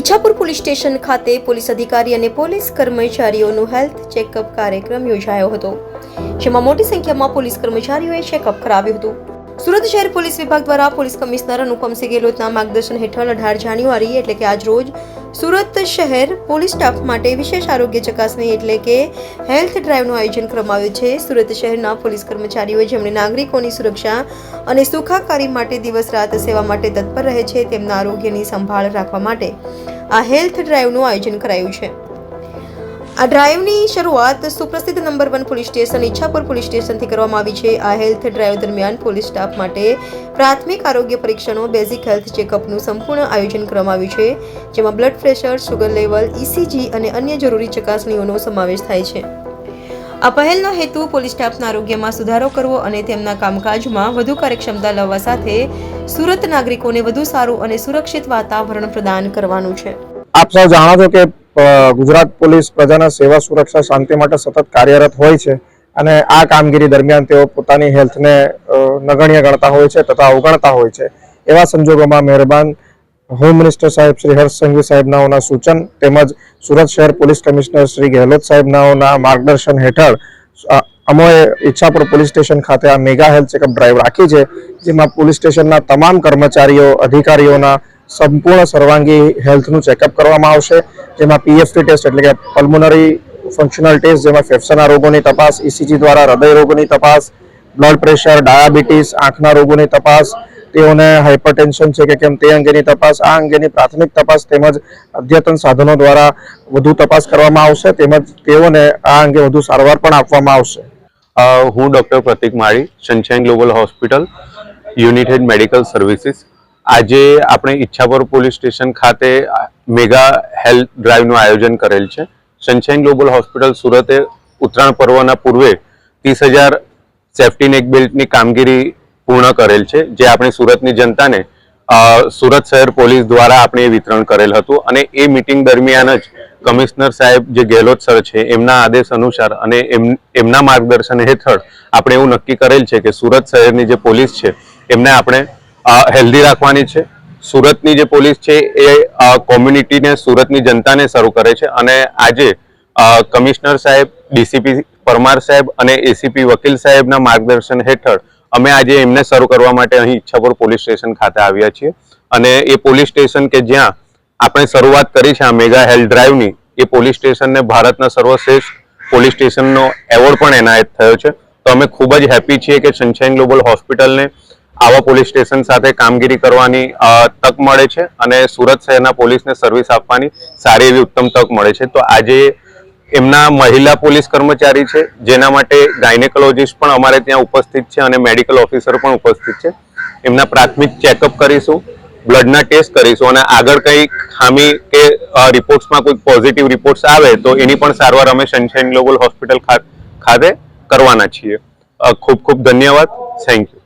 Ichchhapur police station ખાતે police અધિકારી અને પોલીસ કર્મચારીઓનું હેલ્થ ચેકઅપ કાર્યક્રમ યોજાયો હતો. જેમાં મોટી સંખ્યામાં પોલીસ કર્મચારીઓએ ચેકઅપ કરાવ્યું હતું. સુરત શહેર પોલીસ વિભાગ દ્વારા પોલીસ કમિશનર અનુપમસિંહ ગેહલોતના માર્ગદર્શન હેઠળ અઢાર જાન્યુઆરી એટલે કે આજ રોજ સુરત શહેર પોલીસ સ્ટાફ માટે વિશેષ આરોગ્ય ચકાસણી એટલે કે હેલ્થ ડ્રાઈવનું આયોજન કરવામાં છે. સુરત શહેરના પોલીસ કર્મચારીઓ જેમણે નાગરિકોની સુરક્ષા અને સુખાકારી માટે દિવસ રાત સેવા માટે તત્પર રહે છે, તેમના આરોગ્યની સંભાળ રાખવા માટે આ હેલ્થ ડ્રાઈવનું આયોજન કરાયું છે. આ ડ્રાઈવની શરૂઆત સુપ્રસિદ્ધ number one police station Ichhapur police સ્ટેશનથી કરવામાં આવી છે. આ હેલ્થ ડ્રાઈવ દરમિયાન પોલીસ સ્ટાફ માટે પ્રાથમિક આરોગ્ય પરીક્ષણો બેઝિક હેલ્થ ચેકઅપનું સંપૂર્ણ આયોજન કરવામાં આવ્યું છે, જેમાં blood pressure sugar level ECG અને અન્ય જરૂરી ચકાસણીઓનો સમાવેશ થાય છે. આ પહેલનો હેતુ પોલીસ સ્ટાફના આરોગ્યમાં સુધારો કરવો અને તેમના કામકાજમાં વધુ કાર્યક્ષમતા લાવવા સાથે સુરત નાગરિકોને વધુ સારું અને સુરક્ષિત વાતાવરણ પ્રદાન કરવાનું છે. આપ સૌ જાણો છો કે ગુજરાત પોલીસ પ્રજાના સેવા સુરક્ષા શાંતિ માટે સતત કાર્યરત હોય છે અને આ કામગીરી દરમિયાન તેઓ પોતાની હેલ્થને નગણ્ય ગણતા હોય છે તથા અવગણતા હોય છે. એવા સંજોગોમાં મહેરબાન હોમ મિનિસ્ટર સાહેબ શ્રી હર્ષ સંઘવી સાહેબનાઓના સૂચન તેમજ સુરત શહેર પોલીસ કમિશનર શ્રી ગેહલોત સાહેબનાઓના માર્ગદર્શન હેઠળ અમોએ ઈચ્છાપુર પોલીસ સ્ટેશન ખાતે આ મેગા હેલ્થ ચેકઅપ ડ્રાઈવ રાખી છે, જેમાં પોલીસ સ્ટેશનના તમામ કર્મચારીઓ, અધિકારીઓના સંપૂર્ણ સર્વાંગી હેલ્થનું ચેકઅપ કરવામાં આવશે. જેમાં પીએફટી ટેસ્ટ એટલે કે પલ્મોનરી ફંક્શનલ ટેસ્ટ જેમાં ફેફસાના રોગોની તપાસ ઇસીજી દ્વારા હૃદય રોગોની તપાસ બ્લડ પ્રેશર ડાયાબિટીસ આંખના રોગોની તપાસ, તેઓને હાઇપરટેન્શન છે કે કેમ તે અંગેની તપાસ, આ અંગેની પ્રાથમિક તપાસ તેમજ અદ્યતન સાધનો દ્વારા વધુ તપાસ કરવામાં આવશે. તેમજ તેઓને આ અંગે વધુ સારવાર પણ આપવામાં આવશે. હું doctor Pratik Mali Sunshine Global Hospital United Medical Services આજે આપણે ઈચ્છાપુર પોલીસ સ્ટેશન ખાતે મેગા હેલ્થ ડ્રાઈવનું આયોજન કરેલ છે. સનશાઇન ગ્લોબલ હોસ્પિટલ સુરતે ઉત્તરાયણ પર્વના પૂર્વે ત્રીસ હજાર સેફ્ટી નેક બેલ્ટની કામગીરી પૂર્ણ કરેલ છે, જે આપણી સુરતની જનતાને સુરત શહેર પોલીસ દ્વારા આપણે વિતરણ કરેલ હતું અને એ મિટિંગ દરમિયાન જ કમિશનર સાહેબ જે ગેહલોત સર છે, એમના આદેશ અનુસાર અને એમ- એમના માર્ગદર્શન હેઠળ આપણે એવું નક્કી કરેલ છે કે સુરત શહેરની જે પોલીસ છે, એમને આપણે હેલ્ધી રાખવાની છે. સુરતની જે પોલીસ છે એ કોમ્યુનિટીને, સુરતની જનતાને શરૂ કરે છે અને આજે કમિશનર સાહેબ, ડીસીપી પરમાર સાહેબ અને એસીપી વકીલ સાહેબના માર્ગદર્શન હેઠળ અમે આજે એમને શરૂ કરવા માટે અહીં ઈચ્છાપુર પોલીસ સ્ટેશન ખાતે આવ્યા છીએ. અને એ પોલીસ સ્ટેશન કે જ્યાં આપણે શરૂઆત કરી છે આ મેગા હેલ્થ ડ્રાઈવની, એ પોલીસ સ્ટેશનને ભારતના સર્વશ્રેષ્ઠ પોલીસ સ્ટેશનનો એવોર્ડ પણ એનાયત થયો છે. તો અમે ખૂબ જ હેપી છીએ કે સનશાઇન ગ્લોબલ હોસ્પિટલને આવા પોલીસ સ્ટેશન સાથે કામગીરી કરવાની તક મળે છે અને સુરત શહેરના પોલીસને સર્વિસ આપવાની સારી એવી ઉત્તમ તક મળે છે. તો આજે એમના મહિલા પોલીસ કર્મચારી છે, જેના માટે ગાયનેકોલોજીસ્ટ પણ અમારે ત્યાં ઉપસ્થિત છે અને મેડિકલ ઓફિસર પણ ઉપસ્થિત છે. એમના પ્રાથમિક ચેકઅપ કરીશું, બ્લડના ટેસ્ટ કરીશું અને આગળ કંઈ ખામી કે રિપોર્ટ્સમાં કોઈ પોઝિટિવ રિપોર્ટ્સ આવે તો એની પણ સારવાર અમે સનશાઇન ગ્લોબલ હોસ્પિટલ ખાતે કરવાના છીએ. ખૂબ ખૂબ ધન્યવાદ. Thank you.